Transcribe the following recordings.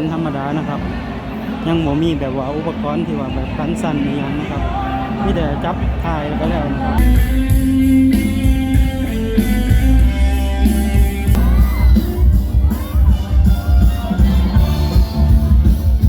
รณ์ธรรมดานะครับ ยังบ่มีแบบว่าอุปกรณ์ที่ว่าแบบกันสั่นอย่างนะครับมีแต่จับถ่ายแล้วก็แล้วนะครับ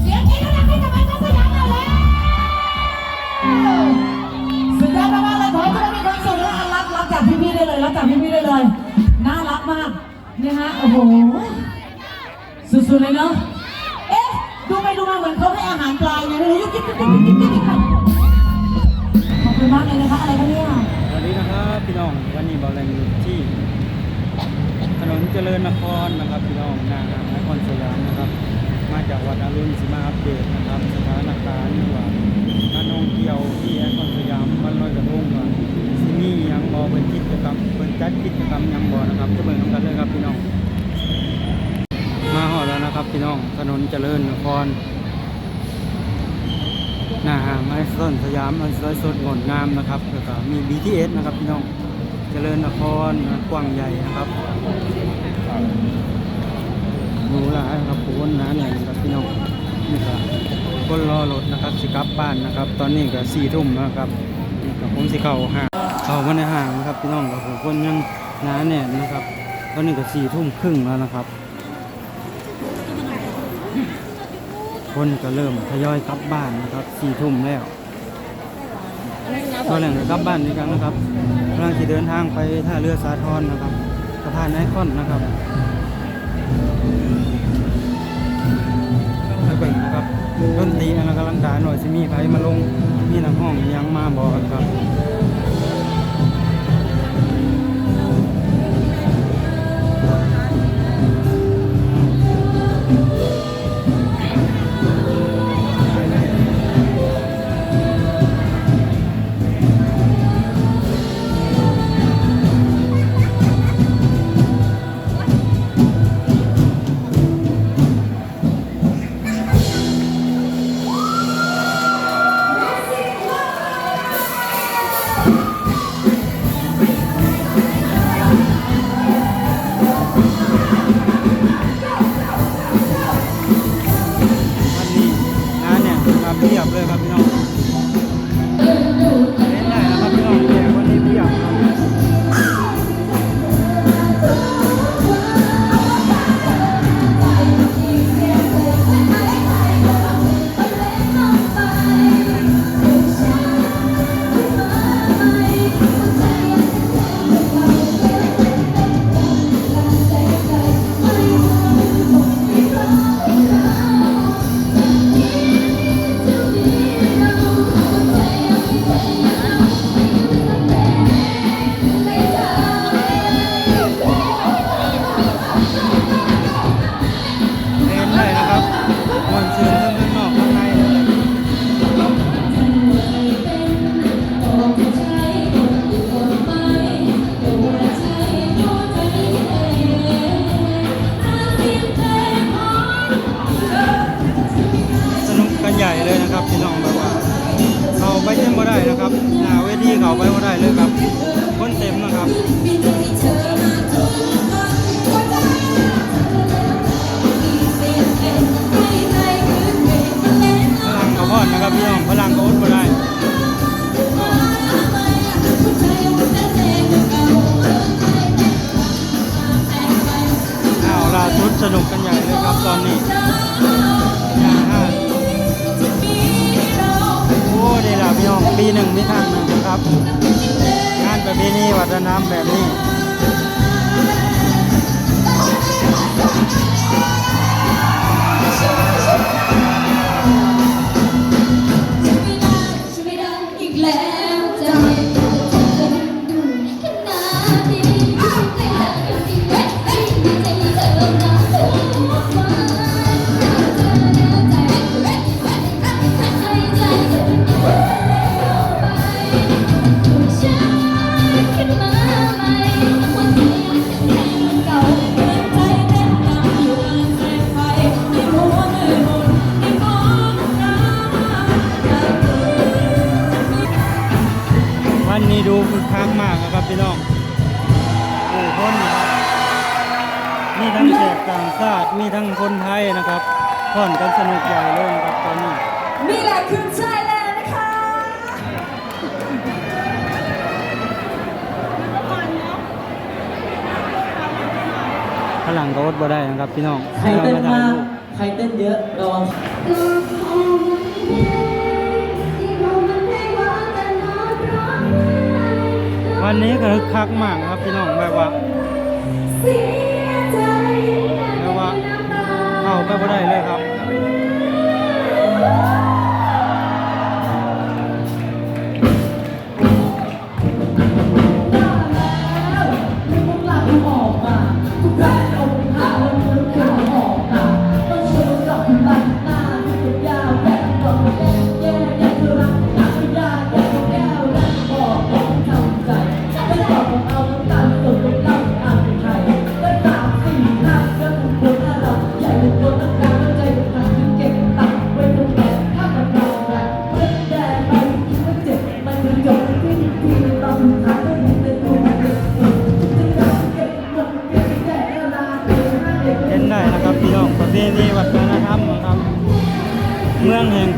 เสียงกรี๊ดดังๆให้กับไอ้ข้าสยามหน่อยแล้วสุดยอดมากเลยขอให้ทุกคนมีความสุขและรับรับจากพี่ๆได้เลยรับจากพี่ๆได้เลยน่ารักมากนะฮะโอ้โหสุดๆเลยเนาะ ไปดูมาเหมือนเขาให้อาหารปลาไงไม่รู้ยุบยิบยิบยิบยิบยิบขอบคุณมากเลยนะคะอะไรคะเนี่ยสวัสดีนะครับพี่น้องวันนี้บอลแรงอยู่ที่ ถนนเจริญนครนะครับพี่น้องหน้าห้างนครสยามนะครับ มาจากวัดอรุณสิมาอัปเดตนะครับสถานการณ์ว่าการท่องเที่ยวที่นครสยามมันลอยกระทงว่าที่นี่ยังบอเป็นกิจกรรมเป็นจัดกิจกรรมยังบอนะครับจะเบิ่งน้ำกันเลยครับพี่น้อง พี่น้องถนนเจริญนครหน้าห้างไอซอนสยามไอซอยสดงดงามนะครับแล้วก็มี BTS นะครับพี่น้องเจริญนครกว้างใหญ่นะครับดูแลวครับผู้คนหนาแน่นครับพี่น้องนี่ก็คนรอรถนะครับสิกลับบ้านนะครับ ตอนนี้ก็สี่ทุ่มแล้วครับนี่ก็ผมสิเข้าห้างเข้ามาในห้างนะครับพี่น้องกับผู้คนยังหนาแน่นนะครับ ตอนนี้ก็สี่ทุ่มครึ่งแล้วนะครับ คนก็เริ่มทยอยกลับบ้านนะครับสี่ทุ่มแล้วตอนแรกก็กลับบ้านด้วยกันนะครับกำลังที่เดินทางไปท่าเรือสาทรนะครับสะพานไอคอนนะครับไปเบิ่งนะครับดนตรีอันกำลังการหน่อยสิมีไผมาลงมีนักห้องยังมาบอกครับ เพียบเลยครับพี่น้อง น้ำแบบนี้ ผ่อนกันสนุกใหญ่เลยนะครับตอนนี้นี่แหละคือชายแลนด์นะคะพลังก็อดบ่ได้นะครับพี่น้องใครเต้นถ่มายกรูปใครเต้นเยอะระวังก็ขอมันแน่ที่มองมันให้ว่าแต่นอนร้องไห้วันนี้ก็คึกคักมากนะครับพี่น้องแบบว่า เข้าไปบ่ได้เลยครับ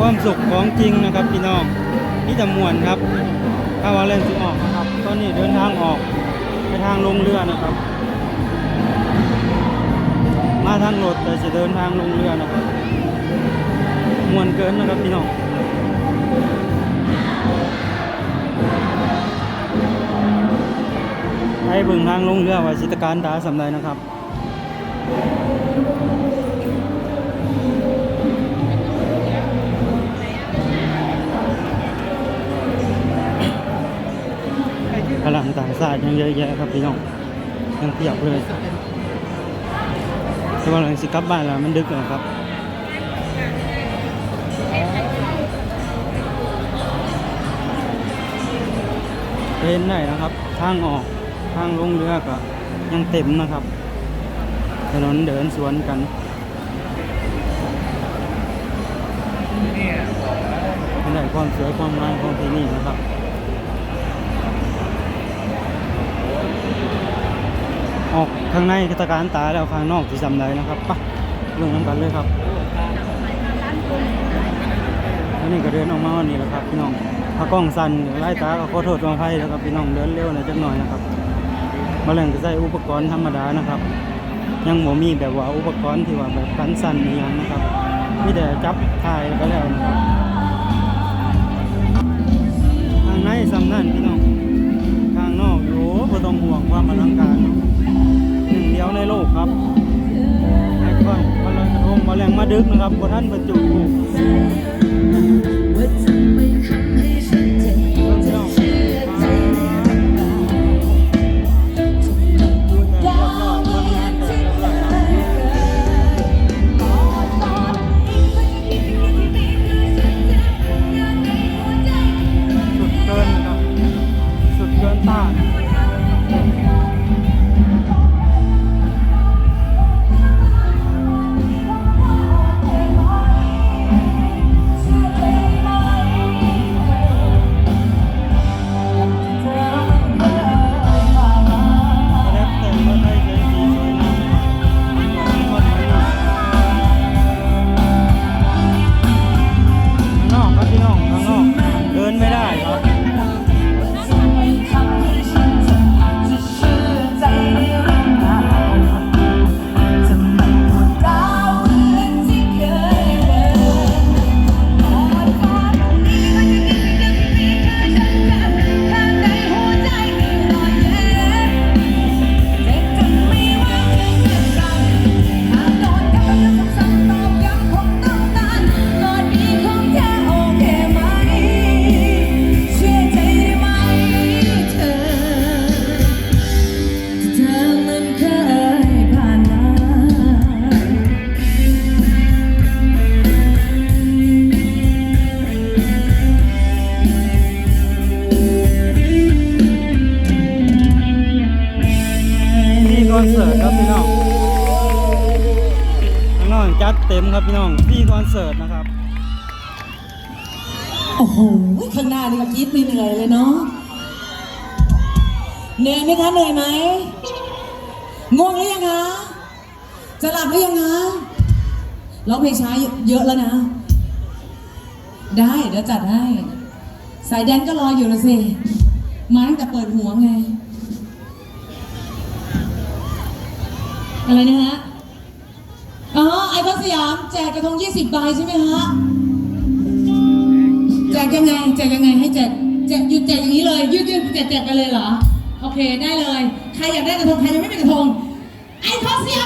ความสุขของจริงนะครับพี่น้องที่จะมวนครับถ้าว่าเล่นสิออกนะครับตอนนี้เดินทางออกไปทางลงเรือนะครับ มาทางรถแต่จะเดินทางลงเรือนะครับมวนเกินนะครับพี่น้องให้เบิ่งทางลงเรือว่าสิตการตาสำไรนะครับ ลังต่างชาติยังเยอะแยะครับพี่น้องยังเพียบเลยแต่ว่าหลังสิกลับบ้านแล้วมันดึกแล้วครับเห็นได้นะครับ ทางออกทางลงเรือก็ยังเต็มนะครับ ถนนเดินสวนกันเป็นได้ความสวยความงามของที่นี่นะครับ ข้างในกิจการตาแล้วข้างนอกที่จำได้นะครับปะเรื่องน้ำกันเลยครับอันนี้ก็เดินออกมาวันนี้แหละครับพี่น้องถ้ากล้องสั่นไล่ตาก็ขอโทษขออภัยนะครับพี่น้องเดินเร็วหน่อยจักหน่อยนะครับมาแล่งก็ใช้อุปกรณ์ธรรมดานะครับ ยังบ่มีแบบว่าอุปกรณ์ที่ว่าแบบกันสั่นอหย่างนะครับมีแต่จับถ่ายก็แล้วนะครับทางในสำนั่นพี่น้องทางนอกโอ้บ่ต้องห่วงความอลังการ ในโลกครับไอคอนมาลอยกระทงมาแรงมาดึกนะครับบนท่านบรรจุเบิ่งพี่น้องสุดเกินครับ สุดเกินต้าน อกค ดเต็มครับพี่น้องพี่คอนเสิร์ตนะครับ โอ้โห ข้างหน้านี่ก็กรี๊ดไม่เหนื่อยเลยเนาะเหนื่อยไหมคะเหนื่อยไหมง่วงหรือยังคะจะหลับหรือยังนะร้องเพลงช้าเยอะแล้วนะ ได้เดี๋ยวจัดให้ สายแดนก็รออยู่นะสิมาตั้งแต่เปิดหัวไง อะไรนะฮะ สยามแจกกระทง 20 ใบใช่ไหมฮะ แจกยังไง แจกยังไงให้แจก แจกหยุดแจกอย่างนี้เลยยืดยืดแจกแจกไปเลยเหรอ โอเคได้เลย ใครอยากได้กระทง ใครยังไม่เป็นกระทง ไอ้ท้อเสีย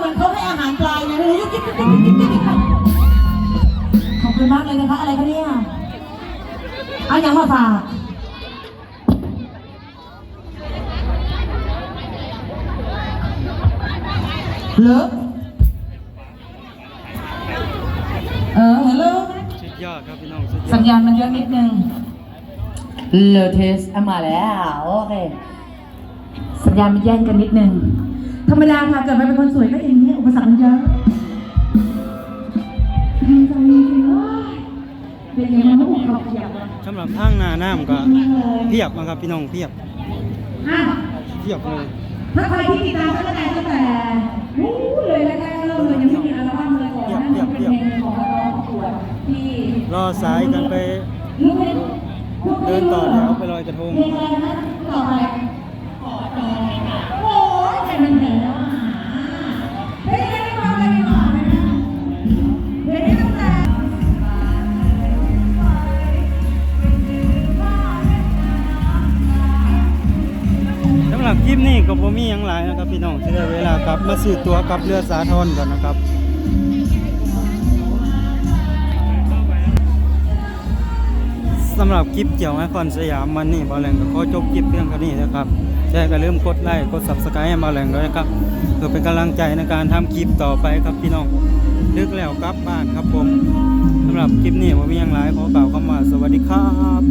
เหมือนเขาให้อาหารปลาไงไม่รู้ยุบยิบยิบยิบยิบยิบยิบขอบคุณมากเลยนะคะ อะไรคะเนี่ยเอาอย่างมาฝากเหรอเออฮัลโหลสุดยอดครับพี่น้องสุดยอสัดญญาณมันเยอะนิดนึงเลเทสมาแล้ว โอเค สัญญาณมันแย่งกันนิดนึง ธรรมดาค่ะเกิดมาเป็นคนสวยก็อย่างนี้อุปสรรคมันเยอะดีใจจริงๆว่าเป็นยังไงบ้างเราอยากสำหรับทางหนาน้ำก็เพียบนะครับพี่น้องเพียบอะ เพียบเลย ถ้าใครที่ติดตามตั้งแต่ตั้งแต่นู้นเลยแรกๆเริ่มเลยยังไม่มีอัลบั้มเลยก่อนหน้านั้นเป็นเพลงของนักร้องประกวดที่รอสายกันไปรู้ไหมเดินต่อแถวไปลอยกระทง เพลงอะไรนะต่อไป โอ้ยใครมันแหนวอะเพลงอะไรไม่ฟังอะไรไม่ฟังเลยนะเพลงนี้ตั้งแต่ สำหรับคลิปนี้ก็บ่มีหยังหลายนะครับพี่น้องที่ได้เวลากลับมาซื้อตัวกลับเรือสาทรก่อนนะครับสำหรับคลิปเกี่ยวไอคอนสยามมันนี่บอลแหลงก็ขอจบคลิปเพียงเท่านี้นะครับ ใจก็ลืมกดไลค์กดซับสไครต์ให้มาแหลงด้วยนะครับเพื่อเป็นกำลังใจในการทำคลิปต่อไปครับพี่น้องดึกแล้วกลับบ้านครับผมสำหรับคลิปนี้ผมมีอย่างไรขอกล่าวคำว่าสวัสดีครับ